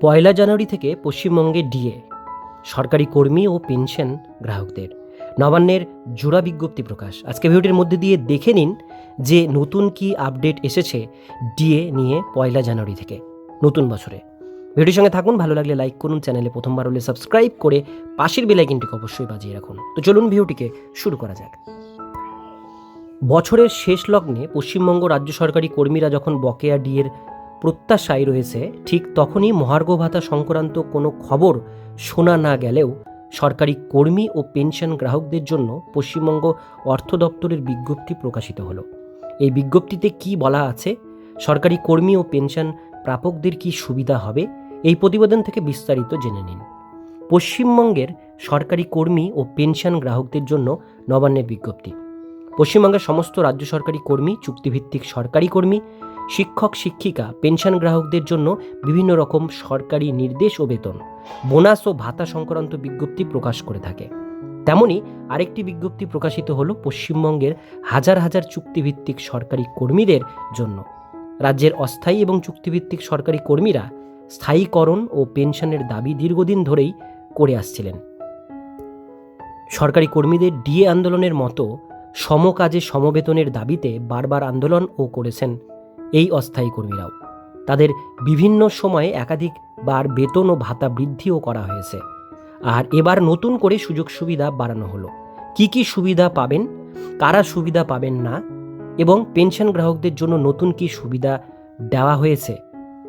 পয়লা জানুয়ারি থেকে পশ্চিমবঙ্গে ডিএ, সরকারি কর্মী ও পেনশন গ্রাহকদের। নবান্নের জোড়া বিজ্ঞপ্তি প্রকাশ। আজকে ভিডিওটির মধ্যে দিয়ে দেখে নিন যে নতুন কি আপডেট এসেছে ডিএ নিয়ে পয়লা জানুয়ারি থেকে, নতুন বছরে। ভিডিওর সঙ্গে থাকুন, ভালো লাগলে লাইক করুন, চ্যানেলে প্রথমবার হলে সাবস্ক্রাইব করে পাশের বেলাইকিনটিকে অবশ্যই বাজিয়ে রাখুন। তো চলুন ভিডিওটিকে শুরু করা যাক। বছরের শেষ লগ্নে পশ্চিমবঙ্গ রাজ্য সরকারি কর্মীরা যখন বকেয়া ডিএর প্রত্যাশায় রয়েছে, ঠিক তখনই মহার্ঘ ভাতা সংক্রান্ত কোনো খবর শোনা না গেলেও সরকারি কর্মী ও পেনশন গ্রাহকদের জন্য পশ্চিমবঙ্গ অর্থ দপ্তরের বিজ্ঞপ্তি প্রকাশিত হলো। এই বিজ্ঞপ্তিতে কি বলা আছে? সরকারি কর্মী ও পেনশন প্রাপকদের কি সুবিধা হবে? এই প্রতিবেদন থেকে বিস্তারিত জেনে নিন। পশ্চিমবঙ্গের সরকারি কর্মী ও পেনশন গ্রাহকদের জন্য নবান্নের বিজ্ঞপ্তি। পশ্চিমবঙ্গের সমস্ত রাজ্য সরকারি কর্মী, চুক্তিভিত্তিক সরকারি কর্মী শিক্ষক, শিক্ষিকা, পেনশন গ্রাহকদের জন্য বিভিন্ন রকম সরকারি নির্দেশ ও বেতন, বোনাস ও ভাতা সংক্রান্ত বিজ্ঞপ্তি প্রকাশ করে থাকে। তেমনি আরেকটি বিজ্ঞপ্তি প্রকাশিত হলো পশ্চিমবঙ্গের হাজার হাজার চুক্তিভিত্তিক সরকারি কর্মীদের জন্য। রাজ্যের অস্থায়ী এবং চুক্তিভিত্তিক সরকারি কর্মীরা স্থায়ীকরণ ও পেনশনের দাবি দীর্ঘদিন ধরেই করে আসছিলেন। সরকারি কর্মীদের ডিএ আন্দোলনের মতো সমকাজে সমবেতনের দাবিতে বারবার আন্দোলনও করেছেন এই অস্থায়ী কর্মীরাও। তাদের বিভিন্ন সময়ে একাধিকবার বেতন ও ভাতা বৃদ্ধিও করা হয়েছে। আর এবার নতুন করে সুযোগ সুবিধা বাড়ানো হলো। কি কি সুবিধা পাবেন? কারা সুবিধা পাবেন না? এবং পেনশন গ্রাহকদের জন্য নতুন কি সুবিধা দেওয়া হয়েছে?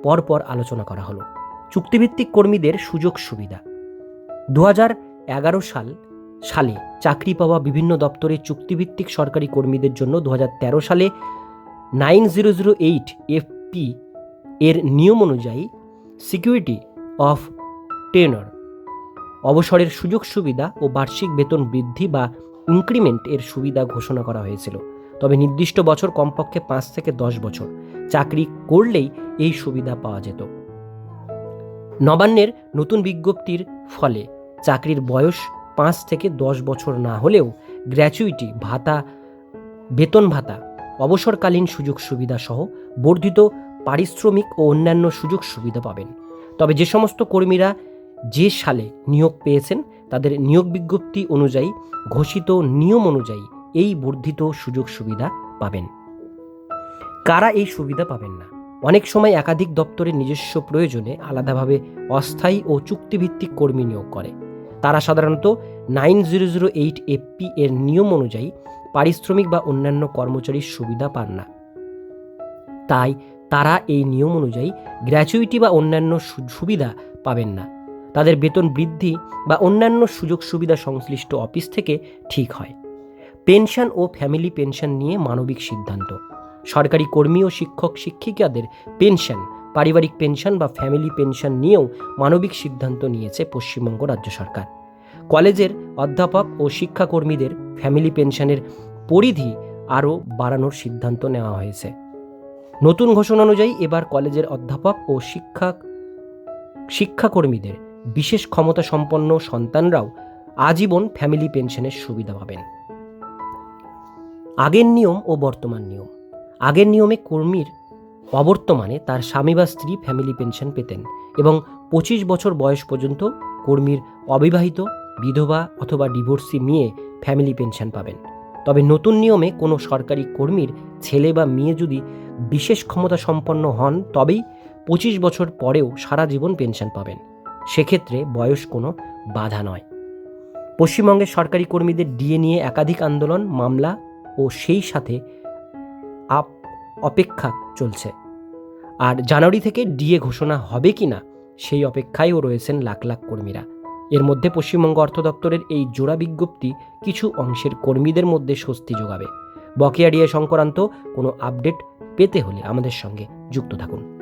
পরপর আলোচনা করা হলো। চুক্তিভিত্তিক কর্মীদের সুযোগ সুবিধা। দু এগারো সাল, সালে চাকরি পাওয়া বিভিন্ন দপ্তরে চুক্তিভিত্তিক সরকারি কর্মীদের জন্য দু হাজার তেরো সালে nine zero zero eight FP এর নিয়ম অনুযায়ী সিকিউরিটি অফ টেনর, অবসরের সুযোগ সুবিধা ও বার্ষিক বেতন বৃদ্ধি বা ইনক্রিমেন্ট এর সুবিধা ঘোষণা করা হয়েছিল। তবে নির্দিষ্ট বছর কমপক্ষে পাঁচ থেকে দশ বছর চাকরি করলেই এই সুবিধা পাওয়া যেত। নবান্নের নতুন বিজ্ঞপ্তির ফলে চাকরির বয়স পাঁচ থেকে দশ বছর না হলেও গ্র্যাচুইটি ভাতা, বেতন ভাতা অবসরকালীন সুযোগ সুবিধা সহ বর্ধিত পারিশ্রমিক ও অন্যান্য সুযোগ সুবিধা পাবেন। তবে যে সমস্ত কর্মীরা যে সালে নিয়োগ পেয়েছেন, তাদের নিয়োগ বিজ্ঞপ্তি অনুযায়ী ঘোষিত নিয়ম অনুযায়ী এই বর্ধিত সুযোগ সুবিধা পাবেন। কারা এই সুবিধা পাবেন না? অনেক সময় একাধিক দপ্তরের নিজস্ব প্রয়োজনে আলাদাভাবে অস্থায়ী ও চুক্তিভিত্তিক কর্মী নিয়োগ করে। তারা সাধারণত nine zero zero eight FP এর নিয়ম অনুযায়ী পারিশ্রমিক বা অন্যান্য কর্মচারীর সুবিধা পান না। তাই তারা এই নিয়ম অনুযায়ী গ্র্যাচুইটি বা অন্যান্য সুবিধা পাবেন না। তাদের বেতন বৃদ্ধি বা অন্যান্য সুযোগ সুবিধা সংশ্লিষ্ট অফিস থেকে ঠিক হয়। পেনশন ও ফ্যামিলি পেনশন নিয়ে মানবিক সিদ্ধান্ত। সরকারি কর্মী ও শিক্ষক শিক্ষিকাদের পেনশন, পারিবারিক পেনশন বা ফ্যামিলি পেনশন নিয়েও মানবিক সিদ্ধান্ত নিয়েছে পশ্চিমবঙ্গ রাজ্য সরকার। কলেজের অধ্যাপক ও শিক্ষাকর্মীদের ফ্যামিলি পেনশনের পরিধি আরও বাড়ানোর সিদ্ধান্ত নেওয়া হয়েছে। নতুন ঘোষণা অনুযায়ী এবার কলেজের অধ্যাপক ও শিক্ষা, শিক্ষাকর্মীদের বিশেষ ক্ষমতা সম্পন্ন সন্তানরাও আজীবন ফ্যামিলি পেনশনের সুবিধা পাবেন। আগের নিয়ম ও বর্তমান নিয়ম। আগের নিয়মে কর্মীর অবর্তমানে তার স্বামী বা স্ত্রী ফ্যামিলি পেনশন পেতেন এবং পঁচিশ বছর বয়স পর্যন্ত কর্মীর অবিবাহিত বিধবা অথবা ডিভোর্সি মেয়ে ফ্যামিলি পেনশন পাবেন। তবে নতুন নিয়মে কোনো সরকারি কর্মীর ছেলে বা মেয়ে যদি বিশেষ ক্ষমতা সম্পন্ন হন, তবেই পঁচিশ বছর পরেও সারা জীবন পেনশন পাবেন। সেক্ষেত্রে বয়স কোনো বাধা নয়। পশ্চিমবঙ্গের সরকারি কর্মীদের ডিএ নিয়ে একাধিক আন্দোলন, মামলা ও সেই সাথে আপ অপেক্ষা চলছে। আর জানুয়ারি থেকে ডিএ ঘোষণা হবে কি না সেই অপেক্ষায়ও রয়েছেন লাখ লাখ কর্মীরা। এর মধ্যে পশ্চিমবঙ্গ অর্থ দপ্তরের এই জোড়া বিজ্ঞপ্তি কিছু অংশের কর্মীদের মধ্যে স্বস্তি যোগাবে। বকেয়া ডিএ সংক্রান্ত কোনো আপডেট পেতে হলে আমাদের সঙ্গে যুক্ত থাকুন।